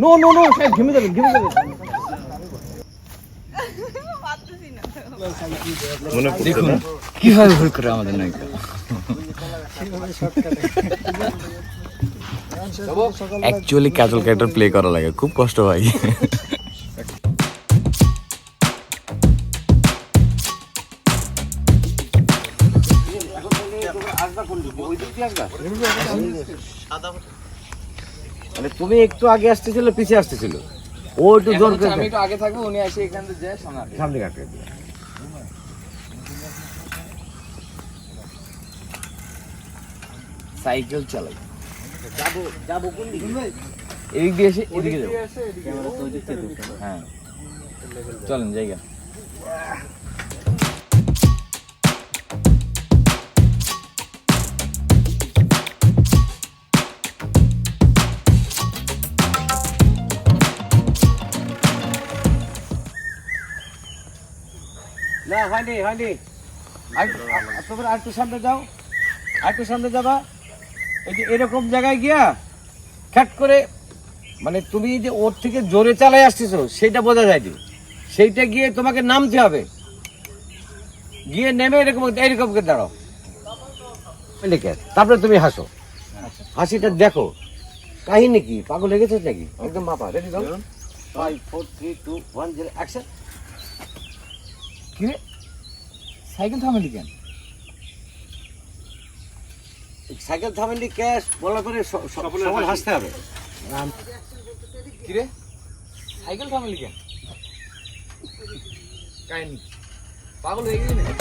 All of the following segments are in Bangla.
নো নো নো সাহেব ঘেমে যাবেন ঘেমে যাবেন দেখুন কীভাবে ভুল করে আমাদের নায়িকা? অ্যাকচুয়ালি ক্যাজল ক্যারেক্টার প্লে করা লাগে খুব কষ্ট হয়। মানে তুমি একটু আগে আসতেছিল পিছিয়ে আসতেছিল। ও একটু জোর করে আমি একটু আগে থাকব উনি এসে এখান থেকে যায় সামনে সামনে কাটবে। সাইকেল চালাই। যাব যাব কোন দিকে? এদিক দিয়ে এসে এদিকে যাব। হ্যাঁ। চলেন জায়গা। না, হয়নি হয়নি। তোমরা আর একটু সামনে যাও। আর একটু সামনে যাবা। এই যে এরকম জায়গায় গিয়া খ্যাট করে মানে তুমি যে ওর থেকে জোরে চালাই আসতেছো সেটা বোঝা যায়নি সেইটা গিয়ে তোমাকে নামতে হবে। গিয়ে নেমে এরকম এরকম করে দাঁড়াও। তারপরে তুমি হাসো। হাসিটা দেখো। কাহিনী কি? পাগল হয়ে গেছে নাকি? একদম মাপা রেডি দাও five four three two one zero action কি রে সাইকেল থামালি কেন? সাইকেল থামেননি ক্যাশ বলার পরে স- সবার হাসতে হবে। কি রে সাইকেল থামালি কেন? কাহিনী। পাগল হয়ে গেলি নাকি?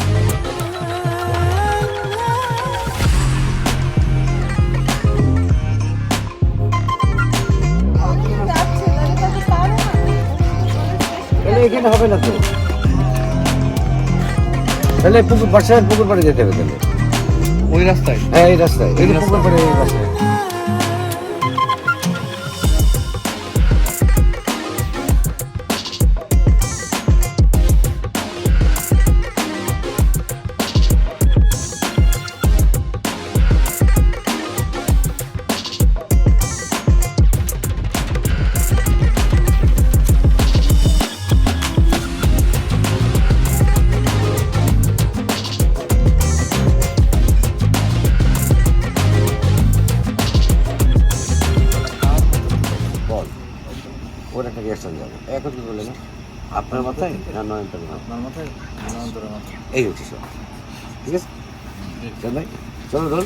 এখানে হবে না তো? তাহলে পুকুর পাশে পুকুর পাড়ে যেতে হবে তাহলে। ওই রাস্তায়? হ্যাঁ এই রাস্তায়? এই পুকুর পাড়ে এই রাস্তায়। আপনার মাথায় না নয়নতার মাথায়? আপনার মাথায়? নয়নতারার মাথায়। এই হচ্ছে সব। ঠিক আছে? চল ভাই। চলো ধর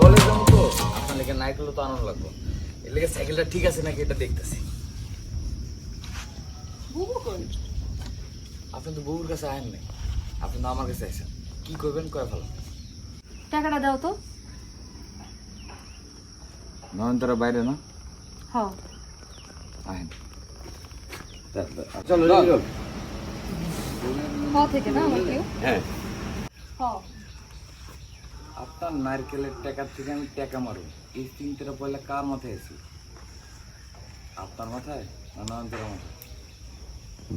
বলে যাব তো আপনার লেগে নাইকেল তো আনন্দ লাগবে। এর লেগে সাইকেলটা ঠিক আছে নাকি এটা দেখতেছি। আপনি তো বউর কাছে আয়েন নাই। আপনি তো আমার কাছে আসেন কি করবেন কয়ে ভালো টাকাটা দাও তো। নয়নতারা বাইরে না? হ আহেন চলো রেডি থেকে না আমার কেউ? হ্যাঁ। হ আপনার নারকেলের টাকার থেকে আমি টাকা মারব। এই তিনটের পয়লা কার মাথায় এসি আপনার মাথায় না নয়নতারার মাথায়? নো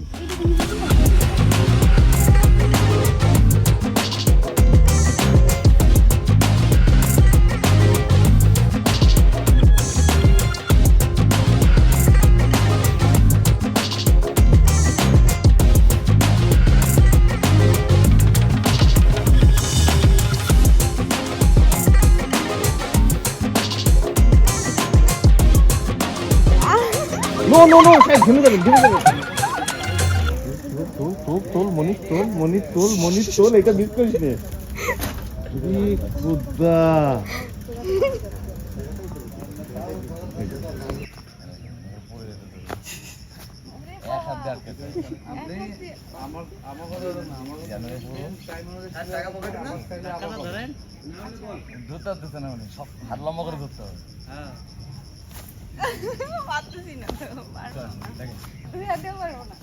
নো নো সাহেব ঘেমে যাবেন ঘেমে যাবেন তোল তোল তোল, মনির তোল মনির তোল মনির তোল, এটা মিস করিস নে। ধরতে ধরতে না মানে সব হাত লম্বা করে ধরতে হবে। পারতেছি না পারব না। তুমি হাতেও পারব না।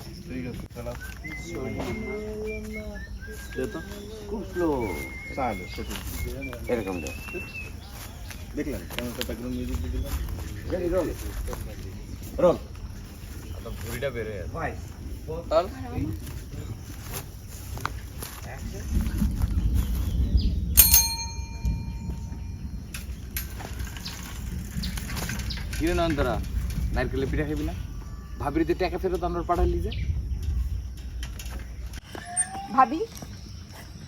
খুব স্লো এরকম দেখ। দেখলেন ব্যাকগ্রাউন্ড মিউজিক দিলাম রোল রোল ভুড়িটা বের হয়ে ভাই কিরে নয়নতারা নারকেলের পিঠা খাবি না? ভাবির যে টাকা ফেরত আমরা পাঠালি যে। ভাবি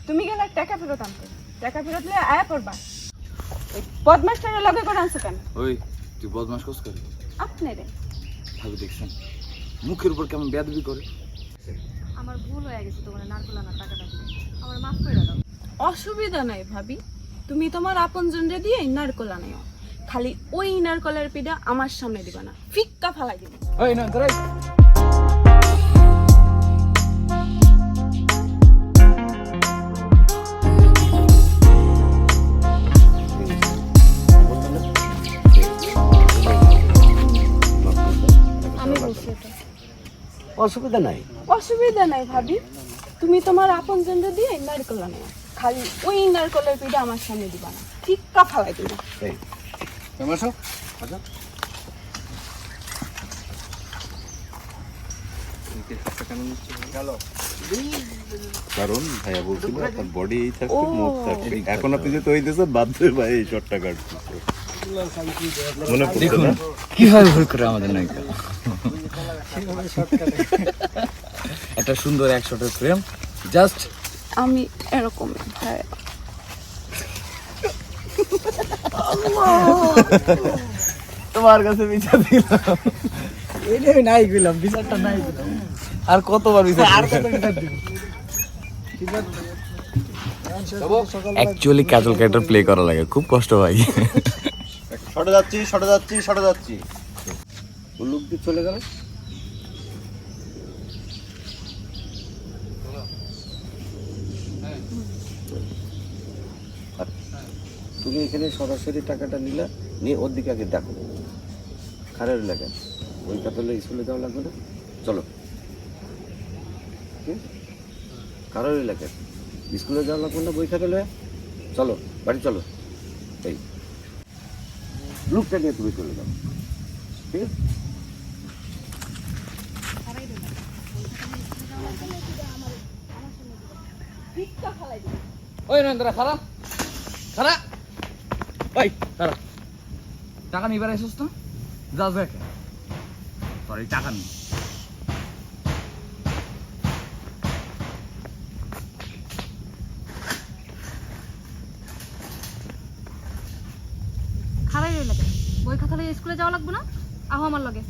তুমি গেলে টাকা ফেরত আনতে। টাকা ফেরত নিয়ে আয়া পড়বা। বদমাস্টারের লগে করে আনছো কেন? ওই তুই বদমাস কোস করি আপনি রে ভাবি দেখছেন? মুখের উপর কেমন বেয়াদবি করে। আমার ভুল হয়ে গেছে তোমার নারকল আনার টাকাটা। দিয়ে আমার মাফ করে দাও। অসুবিধা নাই ভাবি। তুমি তোমার আপনজনরে দিয়ে নারকল আনাইও। খালি ওই নারকলের পিঠা আমার সামনে দিবা না। ফিক্কা ফালাই দিবা। ওই নয়নতারা আমি অসুবিধা নাই। অসুবিধা নাই ভাবি। তুমি তোমার আপনজনরে দিয়ে নারকল আনাইও খালি ওই নারকলের পিঠা আমার সামনে দিবা না। ফিক্কা ফালাই দিবা। কেমন আছো? আচ্ছা। কারণ ভাইয়া বলছিল আপনার বডি এই থাকছে ও। মুখ থাকছে এখন আপনি যে তৈরি দিয়েছেন বাধ্য ভাই এই শর্টটা কাটছে। মনে পড়ছে না? কীভাবে ভুল করে আমাদের নায়িকা? একটা সুন্দর একশোটের ফ্রেম জাস্ট আমি এরকম ভাই তোমার কাছে বিচার দিলাম। এটাই নাই গেলাম বিচারটা নাই গেলাম আর কতবার বিচার আর কত বিচার দিব? অ্যাকচুয়ালি ক্যাটল ক্যারেক্টার প্লে করা লাগে খুব কষ্ট হয়। শর্টে যাচ্ছি শর্টে যাচ্ছি শর্টে যাচ্ছি। চলে গেল। তুমি এখানে সরাসরি টাকাটা নিলে, নিয়ে ওর দিকে আগে দেখো। খারাপ লাগে। ওই কাতলে স্কুলে যাওয়া লাগবে না। চলো? কারোর লাগে। স্কুলে যাওয়া লাগবে না, বই খাতা লয়ে? চলো, বাড়ি চলো। এই। লুকটা নিয়ে তুমি চলে যাও। ঠিক আছে? ওই নরেন্দ্র খারা খারা ওই টাকা নিবার এসেছ তো? যা দেখ তোর এই টাকা নেই খারাই রইল বই খাতা লইয়া স্কুলে যাওয়া লাগবো না? আহ আমার লগে।